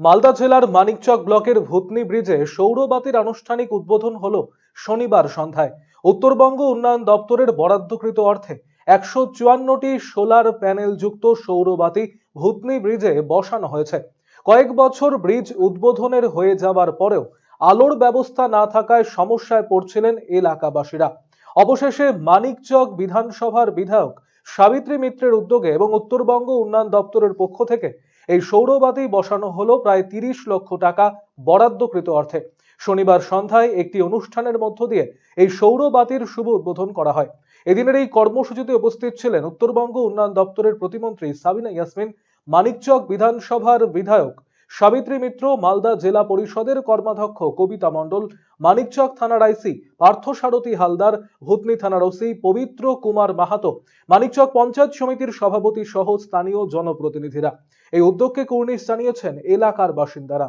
মালদা জেলার মানিকচক ব্লকের ভূতনি ব্রিজে সৌরবাতির আনুষ্ঠানিক উদ্বোধন হলো শনিবার সন্ধ্যায়। উত্তরবঙ্গ উন্নয়ন দপ্তরের বরাদ্দকৃত অর্থে একশো চুয়ান্নটি সোলার প্যানেল যুক্ত সৌরবাতি ভূতনি ব্রিজে বসানো হয়েছে। কয়েক বছর ব্রিজ উদ্বোধনের হয়ে যাওয়ার পরেও আলোর ব্যবস্থা না থাকায় সমস্যায় পড়ছিলেন এলাকাবাসীরা। অবশেষে মানিকচক বিধানসভার বিধায়ক সাবিত্রী মিত্রের উদ্যোগে এবং উত্তরবঙ্গ উন্নয়ন দপ্তরের পক্ষ থেকে এই সৌরবাতি বসানো হলো প্রায় তিরিশ লক্ষ টাকা বরাদ্দকৃত অর্থে। শনিবার সন্ধ্যায় একটি অনুষ্ঠানের মধ্য দিয়ে এই সৌরবাতির শুভ উদ্বোধন করা হয়। এদিনের এই কর্মসূচিতে উপস্থিত ছিলেন উত্তরবঙ্গ উন্নয়ন দপ্তরের প্রতিমন্ত্রী সাবিনা ইয়াসমিন, মানিকচক বিধানসভার বিধায়ক সাবিত্রী মিত্র মালদা জেলা পরিষদের কর্মাধ্যক্ষ কবিতা মণ্ডল মানিকচক থানার আইসি পার্থসারথী হালদার ভূতনি থানার ওসি পবিত্র কুমার মাহাতো মানিকচক পঞ্চায়েত সমিতির সভাপতি সহ স্থানীয় জনপ্রতিনিধিরা। এই উদ্যোগকে কুর্নিশ জানিয়েছেন এলাকার বাসিন্দারা।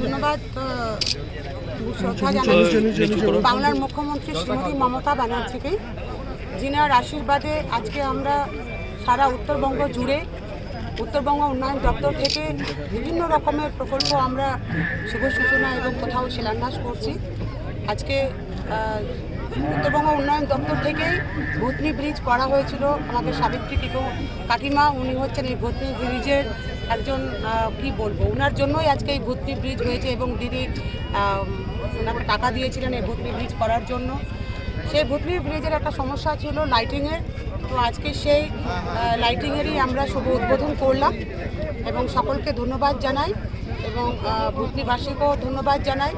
ধন্যবাদ শ্রদ্ধা জানাচ্ছি। বাংলার মুখ্যমন্ত্রী শ্রীমতী মমতা ব্যানার্জিকে যিনার আশীর্বাদে আজকে আমরা সারা উত্তরবঙ্গ জুড়ে উত্তরবঙ্গ উন্নয়ন দপ্তর থেকে বিভিন্ন রকমের প্রকল্প আমরা শুভ সূচনা এবং কোথাও শিলান্যাস করছি। আজকে উত্তরবঙ্গ উন্নয়ন দপ্তর থেকেই ভূতনি ব্রিজ করা হয়েছিল আমাদের সাবিত্রী কিকো কাকিমা। উনি হচ্ছেন এই ভূতনি ব্রিজের একজন কি বলব ওনার জন্যই আজকে এই ভূতনি ব্রিজ হয়েছে এবং দিদি ওনাকে টাকা দিয়েছিলেন এই ভূতনি ব্রিজ করার জন্য। সেই ভুতলি ব্রিজের একটা সমস্যা ছিল লাইটিংয়ের তো আজকে সেই লাইটিংয়েরই আমরা শুভ উদ্বোধন করলাম এবং সকলকে ধন্যবাদ জানাই এবং ভুতলিবাসীকেও ধন্যবাদ জানাই।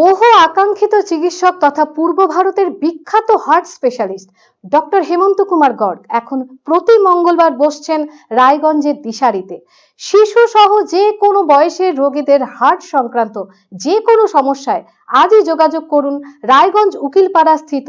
বহু আকাঙ্ক্ষিত চিকিৎসক তথা পূর্ব ভারতের বিখ্যাত heart specialist, doctor Hemant Kumar Garg এখন প্রতি মঙ্গলবার বসছেন রায়গঞ্জের দিশারিতে। শিশু সহ যে কোনো বয়সের রোগীদের হার্ট সংক্রান্ত যে কোনো সমস্যায় আজই যোগাযোগ করুন রায়গঞ্জ উকিলপাড়া স্থিত